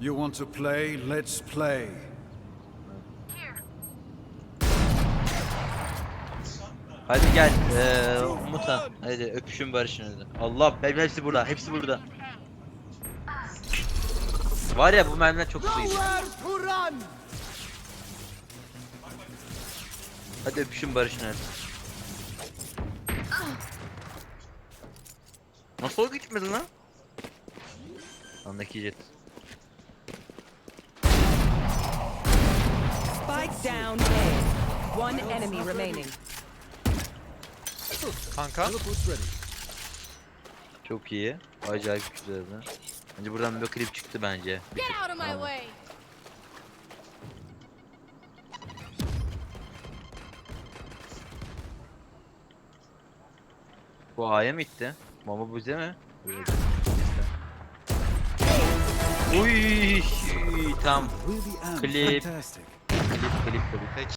You want to play? Let's play. Hadi gel. Ee, Umut'a. Hadi öpüşün barışın hadi. Allah benim hepsi burada. Hepsi burada. Var ya bu mermiler çok hızlıydı. Hadi öpüşün barışın hadi. Nasıl o gitmedi lan? Andaki jet. Down A. One enemy remaining. Kanka. Çok iyi. Acayip güzeldi. Bence buradan bir klip çıktı bence. Get out of my way. Bu A'ya mı gitti? Bomba bize mi? Uy, tam fantastic. Klip klip klip. Peki.